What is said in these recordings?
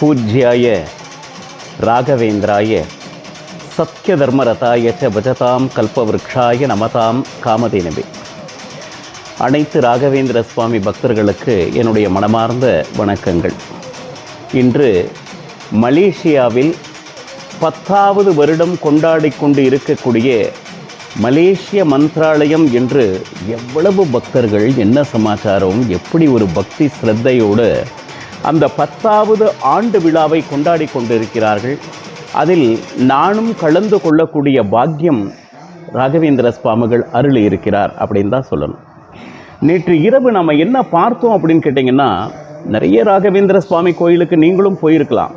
பூஜ்யாய ராகவேந்திராய சத்ய தர்மரதாய ச பஜதாம் கல்பவருஷாய நமதாம் காமதேனவே. அனைத்து ராகவேந்திர சுவாமி பக்தர்களுக்கு என்னுடைய மனமார்ந்த வணக்கங்கள். இன்று மலேசியாவில் பத்தாவது வருடம் கொண்டாடி கொண்டு இருக்கக்கூடிய மலேசிய மந்த்ராலயம் என்று எவ்வளவு பக்தர்கள் என்ன சமாச்சாரம் எப்படி ஒரு பக்தி சிரத்தையோடு அந்த பத்தாவது ஆண்டு விழாவை கொண்டாடி கொண்டிருக்கிறார்கள். அதில் நானும் கலந்து கொள்ளக்கூடிய பாக்கியம் ராகவேந்திர சுவாமிகள் அருள் இருக்கிறார் அப்படின்னு தான் சொல்லணும். நேற்று இரவு நம்ம என்ன பார்த்தோம் அப்படின்னு கேட்டிங்கன்னா நிறைய ராகவேந்திர சுவாமி கோயிலுக்கு நீங்களும் போயிருக்கலாம்.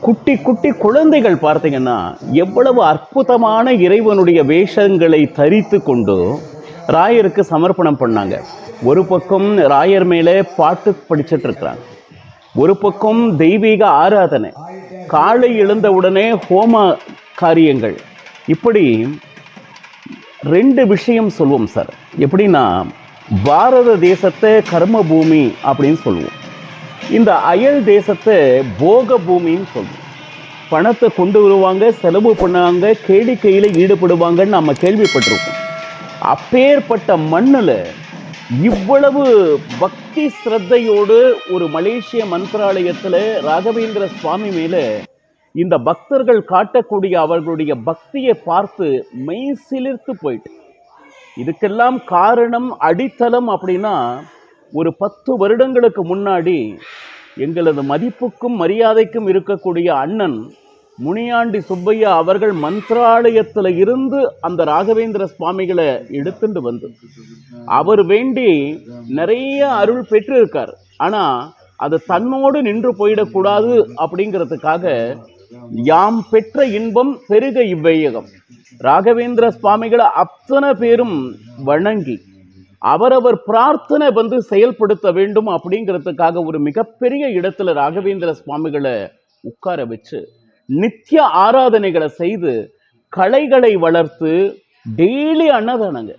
குட்டி குட்டி குழந்தைகள் பார்த்தீங்கன்னா எவ்வளவு அற்புதமான இறைவனுடைய வேஷங்களை தரித்து கொண்டு ராயருக்கு சமர்ப்பணம் பண்ணாங்க. ஒரு பக்கம் ராயர் மேலே பாட்டு படிச்சிட்டு இருக்கிறாங்க. ஒரு பக்கம் தெய்வீக ஆராதனை. காலை எழுந்தவுடனே ஹோம காரியங்கள். இப்படி ரெண்டு விஷயம் சொல்லுவோம் சார். எப்படின்னா பாரத தேசத்தை கர்ம பூமி அப்படின்னு சொல்லுவோம் இந்த அயல் தேசத்தை போக பூமின்னு சொல்லுவோம் பணத்தை கொண்டு வருவாங்க செலவு பண்ணுவாங்க கேளிக்கையில் ஈடுபடுவாங்கன்னு நம்ம கேள்விப்பட்டிருக்கோம். அப்பேற்பட்ட மண்ணில் இவ்வளவு பக்தி சிரத்தையோடு ஒரு மலேசிய மந்திராலயத்தில் ராகவேந்திர சுவாமி மேலே இந்த பக்தர்கள் காட்டக்கூடிய அவர்களுடைய பக்தியை பார்த்து மெய் சிலிர்த்து போயிட்டு. இதுக்கெல்லாம் காரணம் அடித்தளம் அப்படின்னா ஒரு பத்து வருடங்களுக்கு முன்னாடி எங்களது மதிப்புக்கும் மரியாதைக்கும் இருக்கக்கூடிய அண்ணன் முனியாண்டி சுப்பையா அவர்கள் மந்திராலயத்தில் இருந்து அந்த ராகவேந்திர சுவாமிகளை எடுத்துட்டு வந்து. அவர் வேண்டி நிறைய அருள் பெற்றிருக்கார். ஆனால் அது தன்னோடு நின்று போயிடக்கூடாது அப்படிங்கிறதுக்காக யாம் பெற்ற இன்பம் பெருக இவ்வையகம். ராகவேந்திர சுவாமிகளை அத்தனை பேரும் வணங்கி அவரவர் பிரார்த்தனை வந்து செயல்படுத்த வேண்டும் அப்படிங்கிறதுக்காக ஒரு மிகப்பெரிய இடத்துல ராகவேந்திர சுவாமிகளை உட்கார வச்சு நித்திய ஆராதனைகளை செய்து கலைகளை வளர்த்து டெய்லி அன்னதானங்க.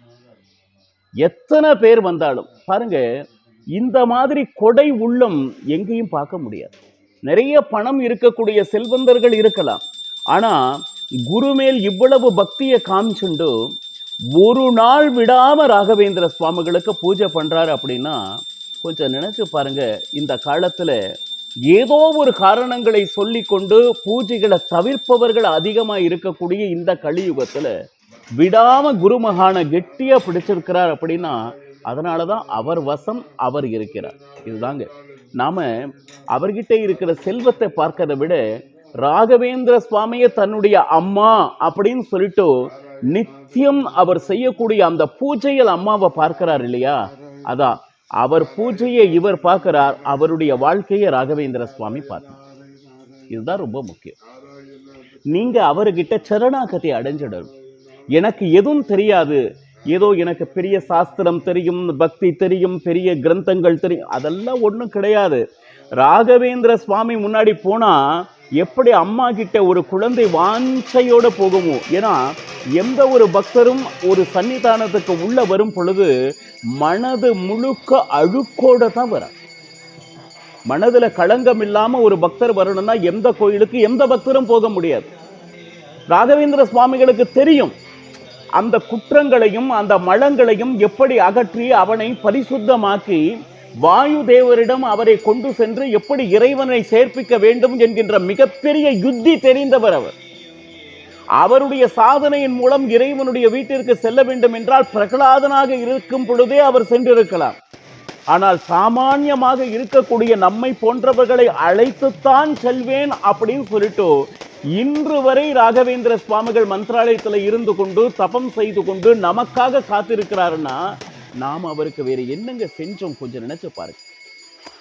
எத்தனை பேர் வந்தாலும் பாருங்க இந்த மாதிரி கொடை உள்ளம் எங்கேயும் பார்க்க முடியாது. நிறைய பணம் இருக்கக்கூடிய செல்வந்தர்கள் இருக்கலாம். ஆனா குரு மேல் இவ்வளவு பக்தியை காமிச்சுண்டு ஒரு நாள் விடாம ராகவேந்திர சுவாமிகளுக்கு பூஜை பண்றாரு அப்படின்னா கொஞ்சம் நினைச்சு பாருங்க இந்த காலத்துல ஏதோ ஒரு காரணங்களை சொல்லி கொண்டு பூஜைகளை தவிர்ப்பவர்கள் அதிகமாக இருக்கக்கூடிய இந்த கலியுகத்தில் விடாம குருமகான கெட்டியா பிடிச்சிருக்கிறார் அப்படின்னா அதனாலதான் அவர் வசம் அவர் இருக்கிறார். இதுதாங்க. நாம அவர்கிட்ட இருக்கிற செல்வத்தை பார்க்கறதை விட ராகவேந்திர சுவாமியை தன்னுடைய அம்மா அப்படின்னு சொல்லிட்டு நித்தியம் அவர் செய்யக்கூடிய அந்த பூஜையில் அம்மாவை பார்க்கிறார் இல்லையா? அதான். அவர் பூஜையை இவர் பார்க்கிறார் அவருடைய வாழ்க்கையை ராகவேந்திர சுவாமி பார்த்தார் இதுதான் ரொம்ப முக்கியம். நீங்க அவர்கிட்ட சரணாகத்தை அடைஞ்சிடணும். எனக்கு எதுவும் தெரியாது. ஏதோ எனக்கு பெரிய சாஸ்திரம் தெரியும் பக்தி தெரியும் பெரிய கிரந்தங்கள் தெரியும். அதெல்லாம் ஒன்றும் கிடையாது. ராகவேந்திர சுவாமி முன்னாடி போனால் எப்படி அம்மா கிட்ட ஒரு குழந்தை வாஞ்சையோடு போகுமோ? ஏன்னா எந்த ஒரு பக்தரும் ஒரு சன்னிதானத்துக்கு உள்ளே வரும் பொழுது மனது முழுக்க அழுக்கோட தான் வர மனதில் களங்கம் இல்லாமல் ஒரு பக்தர் வரணும்னா எந்த கோயிலுக்கு எந்த பக்தரும் போக முடியாது. ராகவேந்திர சுவாமிகளுக்கு தெரியும் அந்த குற்றங்களையும் அந்த மலங்களையும் எப்படி அகற்றி அவனை பரிசுத்தமாக்கி வாயு தேவரிடம் அவரை கொண்டு சென்று எப்படி இறைவனை சேர்ப்பிக்க வேண்டும் என்கின்ற மிகப்பெரிய யுத்தி தெரிந்தவர் அவர். அவருடைய சாதனையின் மூலம் இறைவனுடைய வீட்டிற்கு செல்ல வேண்டும் என்றால் பிரகலாதனாக இருக்கும் பொழுதே அவர் சென்றிருக்கலாம். ஆனால் சாமானியமாக இருக்கக்கூடிய நம்மை போன்றவர்களை அழைத்துத்தான் செல்வேன் அப்படின்னு சொல்லிட்டு இன்று வரை ராகவேந்திர சுவாமிகள் மந்திராலயத்தில் இருந்து கொண்டு தபம் செய்து கொண்டு நமக்காக காத்திருக்கிறாருன்னா நாம் அவருக்கு வேறு என்னங்க செஞ்சோம் கொஞ்சம் நினைச்சு பாருங்க.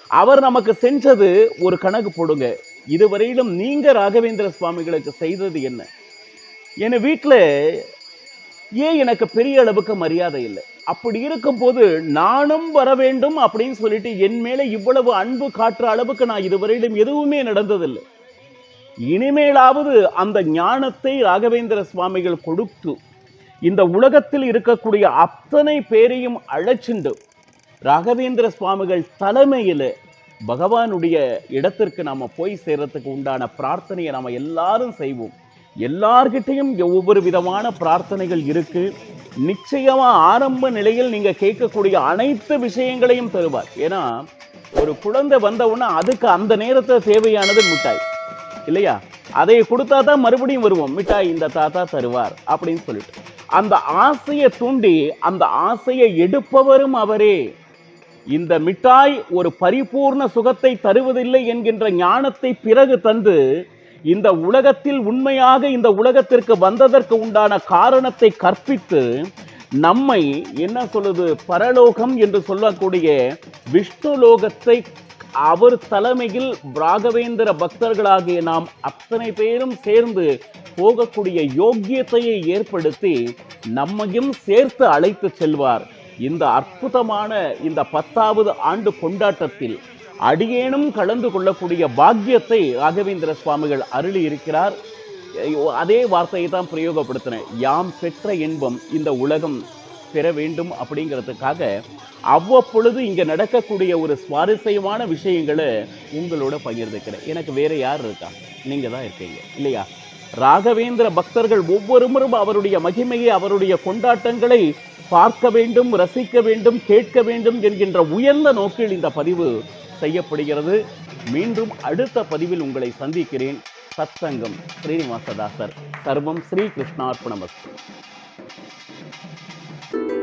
அவர் நமக்கு செஞ்சது ஒரு கணக்கு போடுங்க. இதுவரையிலும் நீங்க ராகவேந்திர சுவாமிகளுக்கு செய்தது என்ன? என் வீட்டில் ஏன் எனக்கு பெரிய அளவுக்கு மரியாதை இல்லை. அப்படி இருக்கும்போது நானும் வர வேண்டும் அப்படின்னு சொல்லிட்டு என் மேலே இவ்வளவு அன்பு காட்டுற அளவுக்கு நான் இதுவரையிலும் எதுவுமே நடந்ததில்லை. இனிமேலாவது அந்த ஞானத்தை ராகவேந்திர சுவாமிகள் கொடுத்து இந்த உலகத்தில் இருக்கக்கூடிய அத்தனை பேரையும் அழைச்சிண்டு ராகவேந்திர சுவாமிகள் தலைமையில் பகவானுடைய இடத்திற்கு நாம் போய் சேர்றதுக்கு உண்டான பிரார்த்தனையை நாம் எல்லாரும் செய்வோம். எல்லார்கிட்டையும் ஒவ்வொரு விதமான பிரார்த்தனைகள் இருக்கு. நிச்சயமா ஆரம்ப நிலையில் நீங்க கேட்கக்கூடிய அனைத்து விஷயங்களையும் தருவார். ஏன்னா ஒரு குழந்தை வந்தவுடனே அதுக்கு அந்த நேரத்தில் தேவையானது மிட்டாய். இல்லையா? அதை கொடுத்தா தான் மறுபடியும் வருவோம். மிட்டாய் இந்த தாத்தா தருவார் அப்படின்னு சொல்லிட்டு. அந்த ஆசையை தூண்டி அந்த ஆசையை எடுப்பவரும் அவரே. இந்த மிட்டாய் ஒரு பரிபூர்ண சுகத்தை தருவதில்லை என்கின்ற ஞானத்தை பிறகு தந்து இந்த உலகத்தில் உண்மையாக இந்த உலகத்திற்கு வந்ததற்கு உண்டான காரணத்தை கற்பித்து நம்மை என்ன சொல்லுது பரலோகம் என்று சொல்லக்கூடிய விஷ்ணு லோகத்தை அவர் தலைமையில் ராகவேந்திர பக்தர்களாகிய நாம் அத்தனை பேரும் சேர்ந்து போகக்கூடிய யோக்கியத்தையை ஏற்படுத்தி நம்மையும் சேர்த்து அழைத்து செல்வார். இந்த அற்புதமான இந்த பத்தாவது ஆண்டு கொண்டாட்டத்தில் அடியேனும் கலந்து கொள்ளக்கூடிய பாக்கியத்தை ராகவேந்திர சுவாமிகள் அருளி இருக்கிறார் அதே வார்த்தையை தான் பிரயோகப்படுத்தினேன் யாம் பெற்ற இன்பம் இந்த உலகம் பெற வேண்டும் அப்படிங்கிறதுக்காக அவ்வப்பொழுது இங்கே நடக்கக்கூடிய ஒரு சுவாரஸ்யமான விஷயங்களை உங்களோட பகிர்ந்துக்கிறேன். எனக்கு வேற யார் இருக்கா? நீங்கள் தான் இருக்கீங்க இல்லையா? ராகவேந்திர பக்தர்கள் ஒவ்வொருவரும் அவருடைய மகிமையை அவருடைய கொண்டாட்டங்களை பார்க்க வேண்டும் ரசிக்க வேண்டும் கேட்க வேண்டும் என்கின்ற உயர்ந்த நோக்கில் இந்த பதிவு செய்யப்படுகிறது. மீண்டும் அடுத்த பதிவில் உங்களை சந்திக்கிறேன். சத்சங்கம் ஸ்ரீனிவாசதாசர். சர்வம் ஸ்ரீ கிருஷ்ணார்ப்பணமஸ்து thank you